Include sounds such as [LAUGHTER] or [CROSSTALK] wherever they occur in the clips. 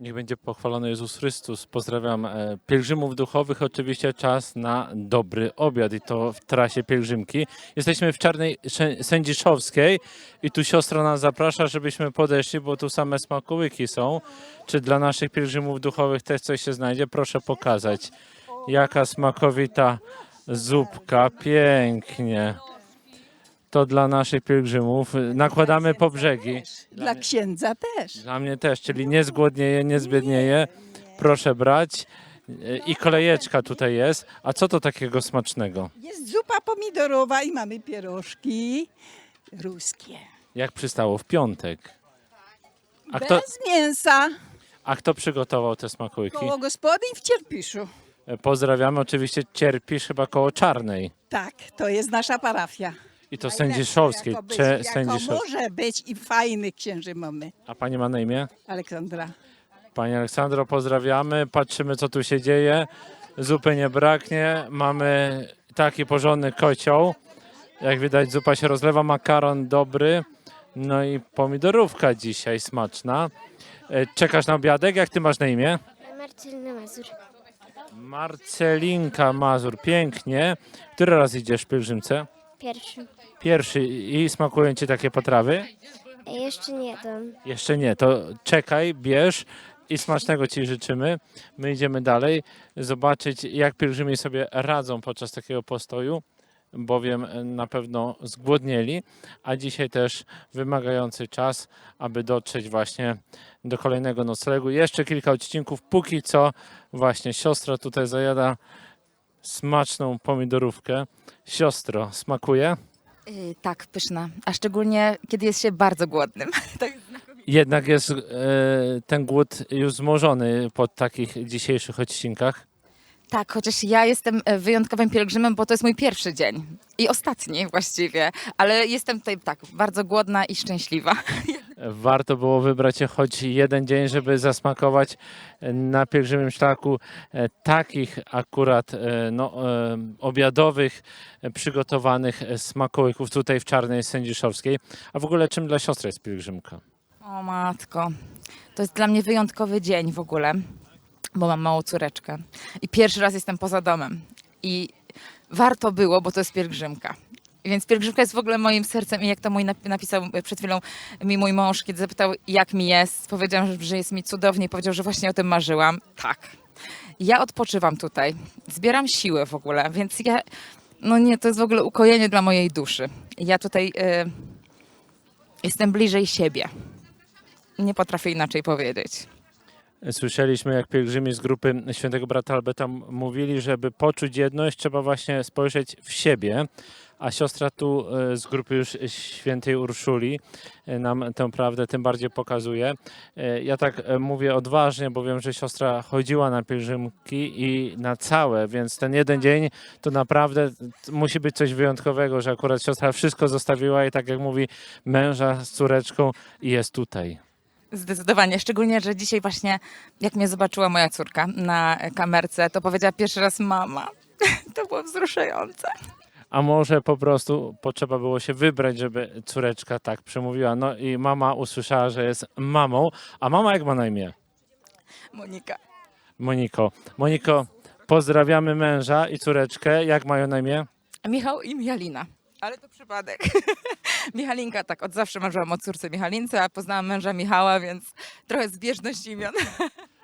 Niech będzie pochwalony Jezus Chrystus. Pozdrawiam e, pielgrzymów duchowych. Oczywiście czas na dobry obiad i to w trasie pielgrzymki. Jesteśmy w Czarnej Sędziszowskiej i tu siostra nas zaprasza, żebyśmy podeszli, bo tu same smakołyki są. Czy dla naszych pielgrzymów duchowych też coś się znajdzie? Proszę pokazać. Jaka smakowita zupka. Pięknie. To dla naszych pielgrzymów. Nakładamy po brzegi. Dla księdza też. Dla mnie też, czyli nie zgłodnieje, nie zbiednieje. Proszę brać. I kolejeczka tutaj jest. A co to takiego smacznego? Jest zupa pomidorowa i mamy pierożki ruskie. Jak przystało w piątek. A kto, Bez mięsa. a kto przygotował te smakołyki? Koło gospodyń w Cierpiszu. Pozdrawiamy. Oczywiście cierpisz chyba koło Czarnej. Tak, to jest nasza parafia. I to Najlepsza, Sędziszowskiej. jako być, Cze, jako Sędziszowskiej. może być i fajnych księży mamy. A pani ma na imię? Aleksandra. Pani Aleksandro, pozdrawiamy. Patrzymy, co tu się dzieje. Zupy nie braknie. Mamy taki porządny kocioł. Jak widać, zupa się rozlewa, makaron dobry. No i pomidorówka dzisiaj smaczna. E, Czekasz na obiadek? Jak ty masz na imię? Marcelina Mazur. Marcelinka Mazur, pięknie. Który raz idziesz w pielgrzymce? Pierwszy. Pierwszy i smakują ci takie potrawy? Jeszcze nie jadłam. Jeszcze nie, to czekaj, bierz i smacznego Ci życzymy. My idziemy dalej, zobaczyć jak pielgrzymi sobie radzą podczas takiego postoju, bowiem na pewno zgłodnieli, a dzisiaj też wymagający czas, aby dotrzeć właśnie do kolejnego noclegu. Jeszcze kilka odcinków, póki co właśnie siostra tutaj zajada smaczną pomidorówkę. Siostro, smakuje? Yy, tak, pyszna. A szczególnie, kiedy jest się bardzo głodnym. [LAUGHS] tak, Jednak jest e, ten głód już zmożony po takich dzisiejszych odcinkach. Tak, chociaż ja jestem e, wyjątkowym pielgrzymem, bo to jest mój pierwszy dzień. I ostatni właściwie. Ale jestem tutaj tak, bardzo głodna i szczęśliwa. [LAUGHS] Warto było wybrać się choć jeden dzień, żeby zasmakować e, na pielgrzymim szlaku e, takich akurat no, obiadowych, przygotowanych smakołyków tutaj w Czarnej Sędziszowskiej. A w ogóle czym dla siostry jest pielgrzymka? O matko, to jest dla mnie wyjątkowy dzień w ogóle, bo mam małą córeczkę. I pierwszy raz jestem poza domem. I warto było, bo to jest pielgrzymka. Więc pielgrzymka jest w ogóle moim sercem i jak to mój nap- napisał przed chwilą mi mój mąż, kiedy zapytał jak mi jest, powiedziałam, że- jest mi cudownie powiedział, że właśnie o tym marzyłam. Tak. Ja odpoczywam tutaj, zbieram siłę w ogóle, więc ja, no nie, to jest w ogóle ukojenie dla mojej duszy. Ja tutaj y, jestem bliżej siebie. Nie potrafię inaczej powiedzieć. Słyszeliśmy, jak pielgrzymi z grupy świętego brata Alberta mówili, żeby poczuć jedność, trzeba właśnie spojrzeć w siebie. A siostra tu e, z grupy już świętej Urszuli e, nam tę prawdę tym bardziej pokazuje. E, Ja tak mówię odważnie, bo wiem, że siostra chodziła na pielgrzymki i na całe, więc ten jeden dzień to naprawdę musi być coś wyjątkowego, że akurat siostra wszystko zostawiła i tak jak mówi męża z córeczką i jest tutaj. Zdecydowanie, szczególnie, że dzisiaj właśnie, jak mnie zobaczyła moja córka na kamerce, to powiedziała pierwszy raz mama. [LAUGHS] To było wzruszające. A może po prostu potrzeba było się wybrać, żeby córeczka tak przemówiła. No i mama usłyszała, że jest mamą. A mama jak ma na imię? Monika. Moniko. Moniko, pozdrawiamy męża i córeczkę. Jak mają na imię? Michał i Michalina. Ale to przypadek. [LAUGHS] Michalinka, tak, od zawsze marzyłam o córce Michalince, a poznałam męża Michała, więc trochę zbieżność imion.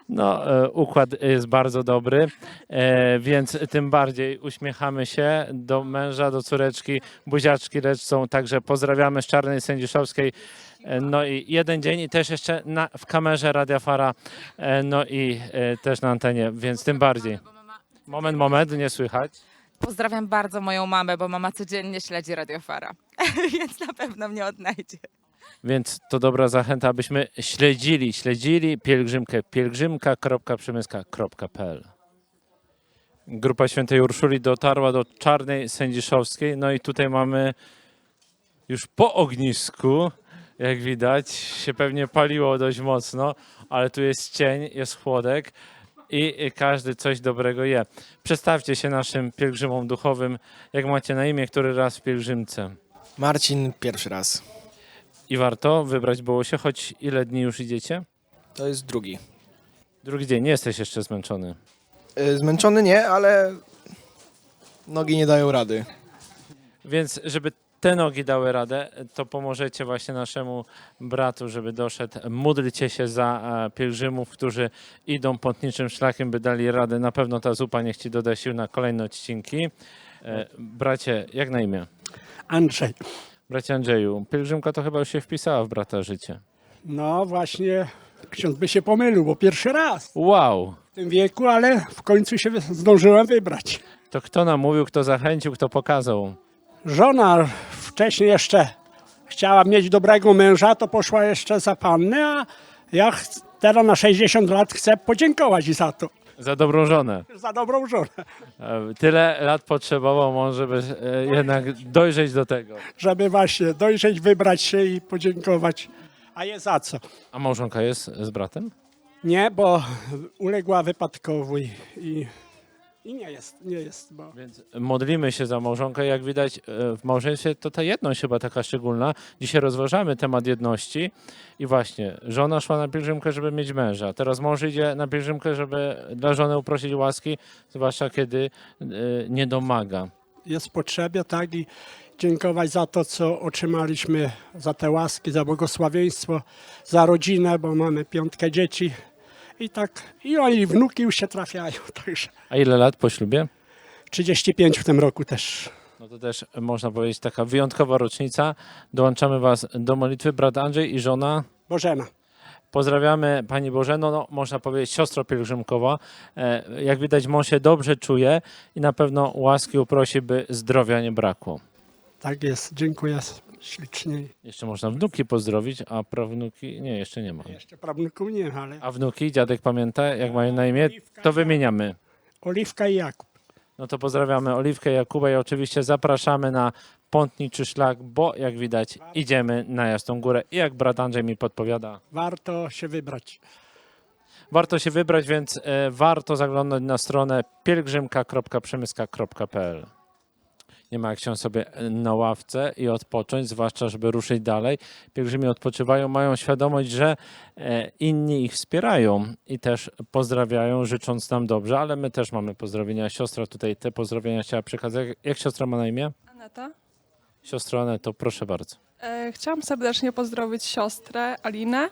No, e, układ jest bardzo dobry, e, więc tym bardziej uśmiechamy się do męża, do córeczki. Buziaczki lecą, także pozdrawiamy z Czarnej Sędziszowskiej. E, No i jeden dzień i też jeszcze na, w kamerze Radia Fara, no i też na antenie, więc tym bardziej. Moment, moment, nie słychać. Pozdrawiam bardzo moją mamę, bo mama codziennie śledzi Radiofara, [LAUGHS] więc na pewno mnie odnajdzie. Więc to dobra zachęta, abyśmy śledzili, śledzili pielgrzymkę pielgrzymka.przemyska.pl Grupa Świętej Urszuli dotarła do Czarnej Sędziszowskiej. No i tutaj mamy już po ognisku, jak widać, się pewnie paliło dość mocno, ale tu jest cień, jest chłodek i każdy coś dobrego je. Przedstawcie się naszym pielgrzymom duchowym, jak macie na imię, który raz w pielgrzymce. Marcin pierwszy raz. I warto wybrać było się, choć ile dni już idziecie? To jest drugi. Drugi dzień, nie jesteś jeszcze zmęczony. Y, Zmęczony nie, ale nogi nie dają rady. Więc żeby te nogi dały radę, to pomożecie właśnie naszemu bratu, żeby doszedł. Módlcie się za e, pielgrzymów, którzy idą pątniczym szlakiem, by dali radę. Na pewno ta zupa niech ci doda sił na kolejne odcinki. E, Bracie, jak na imię? Andrzej. Bracie Andrzeju, pielgrzymka to chyba już się wpisała w brata życie. No właśnie, ksiądz by się pomylił, bo pierwszy raz Wow! w tym wieku, ale w końcu się zdążyłem wybrać. To kto namówił, kto zachęcił, kto pokazał? Żona wcześniej jeszcze chciała mieć dobrego męża, to poszła jeszcze za panny, a ja teraz na 60 lat chcę podziękować za to, Za dobrą żonę. za dobrą żonę, E, Tyle lat potrzebował mąż, żeby e, jednak dojrzeć do tego. żeby właśnie dojrzeć, wybrać się i podziękować. A je za co? A małżonka jest z bratem? Nie, bo uległa wypadkowi i, i nie jest, nie jest, bo Więc modlimy się za małżonkę. Jak widać, e, w małżeństwie to ta jedność chyba taka szczególna. Dzisiaj rozważamy temat jedności i właśnie żona szła na pielgrzymkę, żeby mieć męża. Teraz mąż idzie na pielgrzymkę, żeby dla żony uprosić łaski, zwłaszcza kiedy e, nie domaga. jest w potrzebie, tak, i dziękować za to, co otrzymaliśmy, za te łaski, za błogosławieństwo, za rodzinę, bo mamy piątkę dzieci i tak, i oni wnuki już się trafiają, [LAUGHS] także A ile lat po ślubie? 35 w tym roku też. No to też można powiedzieć taka wyjątkowa rocznica. Dołączamy Was do modlitwy. Brat Andrzej i żona Bożena. Pozdrawiamy Pani Bożeno, no, można powiedzieć siostro pielgrzymkowa. E, jak widać mąż się dobrze czuje i na pewno łaski uprosi, by zdrowia nie brakło. Tak jest, dziękuję ślicznie. Jeszcze można wnuki pozdrowić, a prawnuki nie, jeszcze nie ma. Jeszcze nie, ale A wnuki, dziadek pamięta, jak mają na imię, to wymieniamy. Oliwka i Jakub. No to pozdrawiamy Oliwkę, Jakuba i oczywiście zapraszamy na Pątniczy Szlak, bo jak widać idziemy na Jasną Górę i jak brat Andrzej mi podpowiada, Warto się wybrać. Warto się wybrać, więc e, warto zaglądać na stronę pielgrzymka.przemyska.pl. Nie ma jak się sobie na ławce i odpocząć, zwłaszcza żeby ruszyć dalej. Pielgrzymi odpoczywają, mają świadomość, że e, inni ich wspierają i też pozdrawiają, życząc nam dobrze, ale my też mamy pozdrowienia. Siostra tutaj te pozdrowienia chciała przekazać. Jak- siostra ma na imię? Aneta. Siostra Aneto, proszę bardzo. E, chciałam serdecznie pozdrowić siostrę Alinę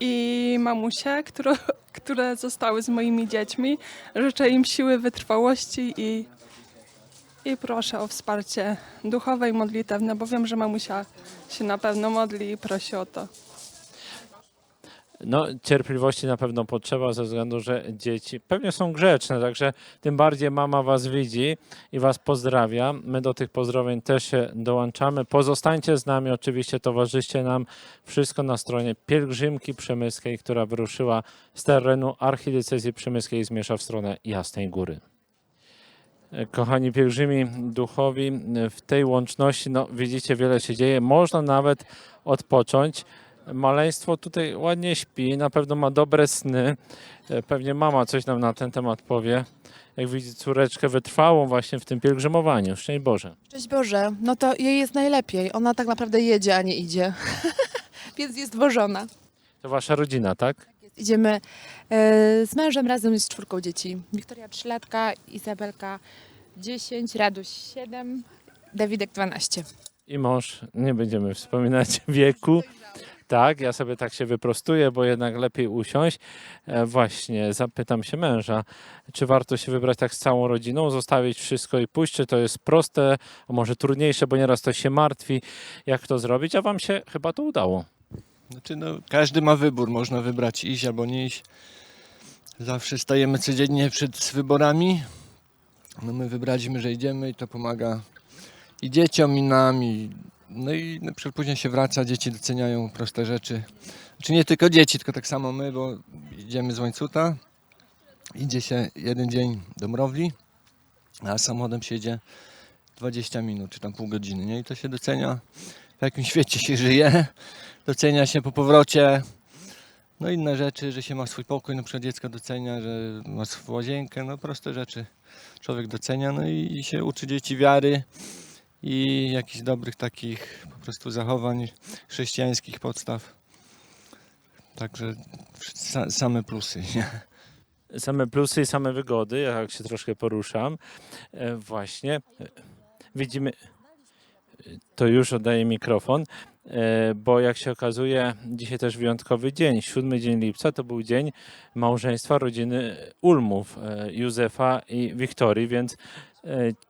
i mamusię, które, [LAUGHS] które zostały z moimi dziećmi. Życzę im siły, wytrwałości i, i proszę o wsparcie duchowe i modlitewne, bo wiem, że mamusia się na pewno modli i prosi o to. No, cierpliwości na pewno potrzeba ze względu, że dzieci pewnie są grzeczne, także tym bardziej mama was widzi i was pozdrawia. My do tych pozdrowień też się dołączamy. Pozostańcie z nami, oczywiście towarzyszcie nam wszystko na stronie Pielgrzymki Przemyskiej, która wyruszyła z terenu archidiecezji przemyskiej i zmierza w stronę Jasnej Góry. Kochani pielgrzymi duchowi, w tej łączności, no widzicie, wiele się dzieje. Można nawet odpocząć. Maleństwo tutaj ładnie śpi, na pewno ma dobre sny. E, Pewnie mama coś nam na ten temat powie. Jak widzi córeczkę wytrwałą właśnie w tym pielgrzymowaniu. Szczęść Boże. Cześć Boże, no to jej jest najlepiej. Ona tak naprawdę jedzie, a nie idzie. [LAUGHS] Więc jest wożona. To wasza rodzina, tak? Idziemy e, z mężem razem z czwórką dzieci. Wiktoria 3 latka, Izabelka 10, Raduś 7, Dawidek 12. I mąż, nie będziemy wspominać [LAUGHS] wieku. Tak, ja sobie tak się wyprostuję, bo jednak lepiej usiąść. E, właśnie, zapytam się męża, czy warto się wybrać tak z całą rodziną, zostawić wszystko i pójść, czy to jest proste, a może trudniejsze, bo nieraz to się martwi, jak to zrobić, a wam się chyba to udało. Znaczy, no, każdy ma wybór, można wybrać iść albo nie iść. Zawsze stajemy codziennie przed wyborami. No my wybraliśmy, że idziemy i to pomaga i dzieciom, i nam. I, no i na później się wraca, dzieci doceniają proste rzeczy. Znaczy nie tylko dzieci, tylko tak samo my, bo idziemy z łańcuta. Idzie się jeden dzień do Mrowli, a samochodem się jedzie 20 minut, czy tam pół godziny, nie? I to się docenia, w jakim świecie się żyje docenia się po powrocie. No inne rzeczy, że się ma swój pokój, na przykład dziecko docenia, że ma swoją łazienkę, no proste rzeczy człowiek docenia, no i, się uczy dzieci wiary i jakichś dobrych takich po prostu zachowań chrześcijańskich podstaw. Także sa, same plusy, [LAUGHS] nie? same plusy i same wygody, jak się troszkę poruszam. E, Właśnie widzimy, to już oddaję mikrofon, bo jak się okazuje, dzisiaj też wyjątkowy dzień, siódmy dzień lipca, to był dzień małżeństwa rodziny Ulmów, e, Józefa i Wiktorii, więc e,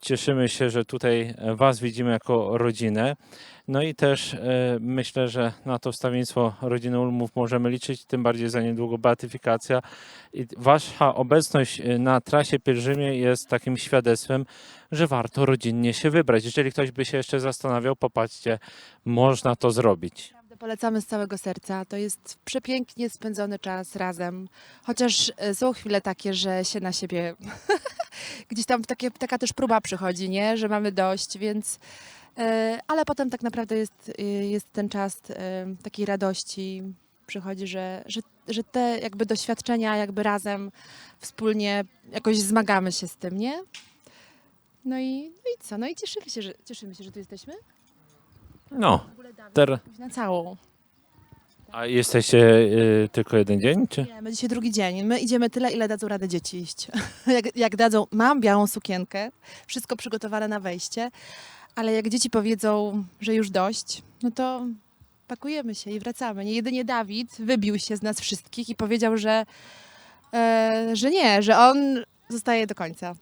cieszymy się, że tutaj Was widzimy jako rodzinę. No i też e, myślę, że na to wstawiennictwo rodziny Ulmów możemy liczyć, tym bardziej za niedługo beatyfikacja. I wasza obecność e, na trasie pielgrzymie jest takim świadectwem, że warto rodzinnie się wybrać. Jeżeli ktoś by się jeszcze zastanawiał, popatrzcie, można to zrobić. Polecamy z całego serca. To jest przepięknie spędzony czas razem. Chociaż e, są chwile takie, że się na siebie gdzieś tam takie, taka też próba przychodzi, nie? Że mamy dość, więc e, ale potem tak naprawdę jest, e, jest ten czas e, takiej radości. Przychodzi, że, że, że te jakby doświadczenia jakby razem wspólnie jakoś zmagamy się z tym, nie? No i, no i co? No i cieszymy się, że, cieszymy się, że tu jesteśmy. No, ter, Na całą. A jesteście e, tylko jeden dzień, czy? Nie, my dzisiaj drugi dzień. My idziemy tyle, ile dadzą radę dzieci iść. [LAUGHS] jak, jak dadzą, mam białą sukienkę, wszystko przygotowane na wejście, ale jak dzieci powiedzą, że już dość, no to pakujemy się i wracamy. Nie jedynie Dawid wybił się z nas wszystkich i powiedział, że, e, że nie, że on zostaje do końca.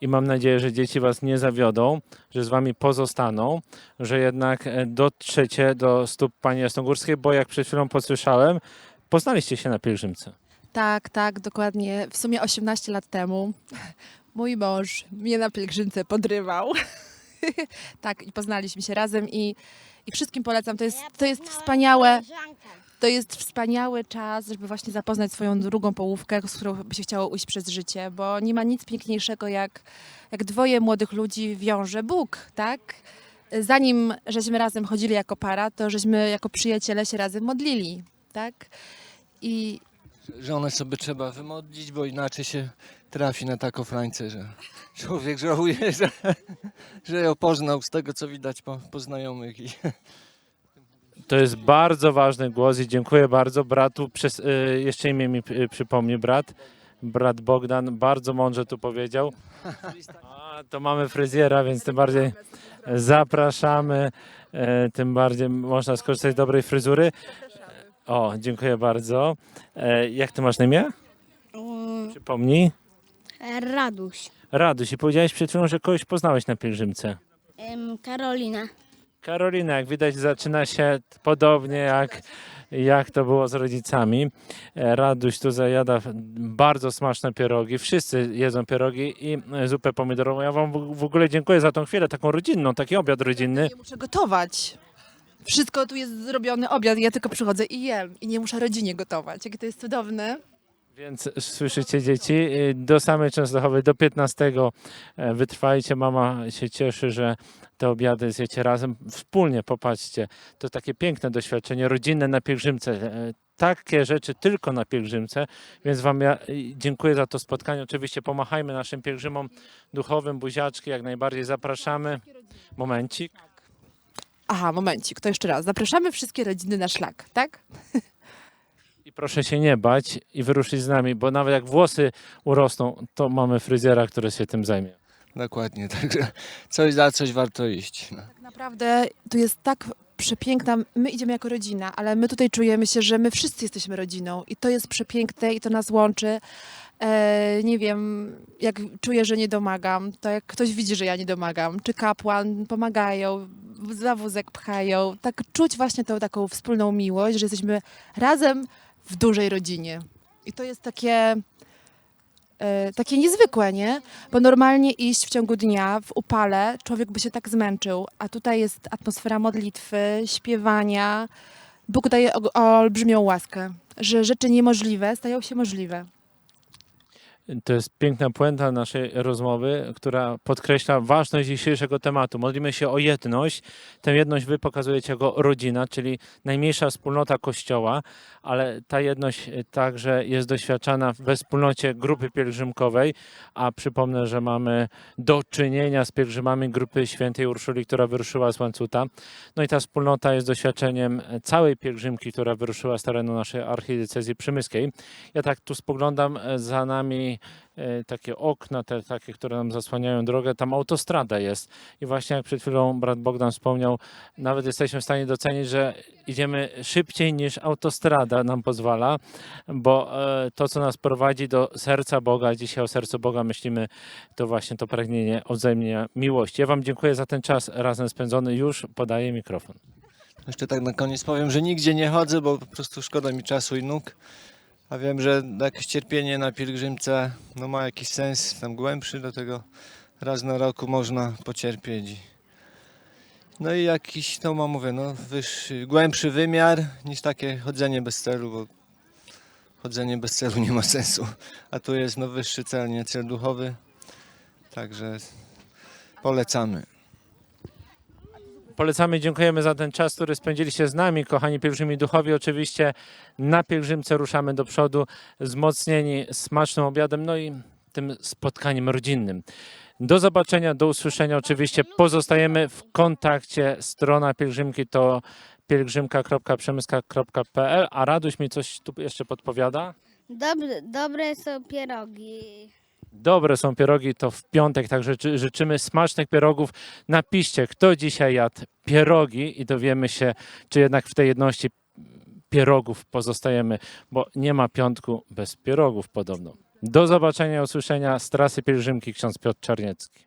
I mam nadzieję, że dzieci was nie zawiodą, że z wami pozostaną, że jednak e, dotrzecie do stóp Pani Jasnogórskiej, bo jak przed chwilą posłyszałem, poznaliście się na pielgrzymce. Tak, tak, dokładnie. W sumie 18 lat temu [LAUGHS] mój mąż mnie na pielgrzymce podrywał. [LAUGHS] tak, i poznaliśmy się razem i, i wszystkim polecam. To jest, to jest wspaniałe. To jest wspaniały czas, żeby właśnie zapoznać swoją drugą połówkę, z którą by się chciało ujść przez życie, bo nie ma nic piękniejszego, jak, jak dwoje młodych ludzi wiąże Bóg, tak? Zanim żeśmy razem chodzili jako para, to żeśmy jako przyjaciele się razem modlili, tak? I, Żonę sobie trzeba wymodlić, bo inaczej się trafi na taką flańcę, że człowiek żałuje, że, że ją poznał z tego, co widać po, po znajomych. I, To jest bardzo ważny głos i dziękuję bardzo bratu. Przez, y, jeszcze imię mi y, przypomni brat. Brat Bogdan bardzo mądrze tu powiedział. A, to mamy fryzjera, więc tym bardziej zapraszamy. E, tym bardziej można skorzystać z dobrej fryzury. O, dziękuję bardzo. E, jak ty masz na imię? Przypomnij. Raduś. Raduś, i powiedziałeś przed chwilą, że kogoś poznałeś na pielgrzymce. Karolina. Karolina, jak widać, zaczyna się podobnie jak, jak to było z rodzicami. E, Raduś tu zajada bardzo smaczne pierogi. Wszyscy jedzą pierogi i e, zupę pomidorową. Ja wam w- ogóle dziękuję za tą chwilę, taką rodzinną, taki obiad rodzinny. Nie muszę gotować. Wszystko tu jest zrobiony obiad, ja tylko przychodzę i jem. I nie muszę rodzinie gotować. Jakie to jest cudowne. Więc słyszycie dzieci, y, do samej Częstochowej, do 15 e, wytrwajcie. Mama się cieszy, że te obiady zjecie razem. Wspólnie popatrzcie. To takie piękne doświadczenie rodzinne na pielgrzymce. E, Takie rzeczy tylko na pielgrzymce, więc Wam ja dziękuję za to spotkanie. Oczywiście pomachajmy naszym pielgrzymom duchowym, buziaczki, jak najbardziej zapraszamy. Momencik. Aha, momencik, to jeszcze raz. Zapraszamy wszystkie rodziny na szlak, tak? I proszę się nie bać i wyruszyć z nami, bo nawet jak włosy urosną, to mamy fryzjera, który się tym zajmie. Dokładnie, [LAUGHS] także coś za coś warto iść. No. Tak naprawdę tu jest tak przepiękna, my idziemy jako rodzina, ale my tutaj czujemy się, że my wszyscy jesteśmy rodziną i to jest przepiękne i to nas łączy. E, nie wiem, jak czuję, że nie domagam, to jak ktoś widzi, że ja nie domagam, czy kapłan, pomagają, za wózek pchają, tak czuć właśnie tą taką wspólną miłość, że jesteśmy razem w dużej rodzinie. I to jest takie, e, takie niezwykłe, nie? Bo normalnie iść w ciągu dnia w upale, człowiek by się tak zmęczył, a tutaj jest atmosfera modlitwy, śpiewania. Bóg daje olbrzymią łaskę, że rzeczy niemożliwe stają się możliwe. To jest piękna puenta naszej rozmowy, która podkreśla ważność dzisiejszego tematu. Modlimy się o jedność. Tę jedność wy pokazujecie jako rodzina, czyli najmniejsza wspólnota Kościoła, ale ta jedność także jest doświadczana we wspólnocie grupy pielgrzymkowej, a przypomnę, że mamy do czynienia z pielgrzymami grupy świętej Urszuli, która wyruszyła z Łańcuta. No i ta wspólnota jest doświadczeniem całej pielgrzymki, która wyruszyła z terenu naszej archidiecezji przymyskiej. Ja tak tu spoglądam za nami e, takie okna, te takie, które nam zasłaniają drogę. Tam autostrada jest. I właśnie jak przed chwilą brat Bogdan wspomniał, nawet jesteśmy w stanie docenić, że idziemy szybciej niż autostrada nam pozwala, bo e, to, co nas prowadzi do serca Boga, dzisiaj o sercu Boga myślimy, to właśnie to pragnienie odwzajemnienia miłości. Ja Wam dziękuję za ten czas razem spędzony. Już podaję mikrofon. Jeszcze tak na koniec powiem, że nigdzie nie chodzę, bo po prostu szkoda mi czasu i nóg. A wiem, że jakieś cierpienie na pielgrzymce no, ma jakiś sens tam głębszy, dlatego raz na roku można pocierpieć. No i jakiś, no mam mówię, no, wyższy, głębszy wymiar niż takie chodzenie bez celu, bo chodzenie bez celu nie ma sensu. A tu jest no, wyższy cel, nie cel duchowy. Także polecamy. Polecamy, dziękujemy za ten czas, który spędziliście z nami, kochani pielgrzymi duchowi. Oczywiście na pielgrzymce ruszamy do przodu, wzmocnieni smacznym obiadem, no i tym spotkaniem rodzinnym. Do zobaczenia, do usłyszenia. Oczywiście pozostajemy w kontakcie. Strona pielgrzymki to pielgrzymka.przemyska.pl, a Raduś mi coś tu jeszcze podpowiada. Dobre, dobre są pierogi. Dobre są pierogi, to w piątek, także życzy- życzymy smacznych pierogów. Napiszcie, kto dzisiaj jadł pierogi i dowiemy się, czy jednak w tej jedności pierogów pozostajemy, bo nie ma piątku bez pierogów podobno. Do zobaczenia usłyszenia z trasy pielgrzymki ksiądz Piotr Czarniecki.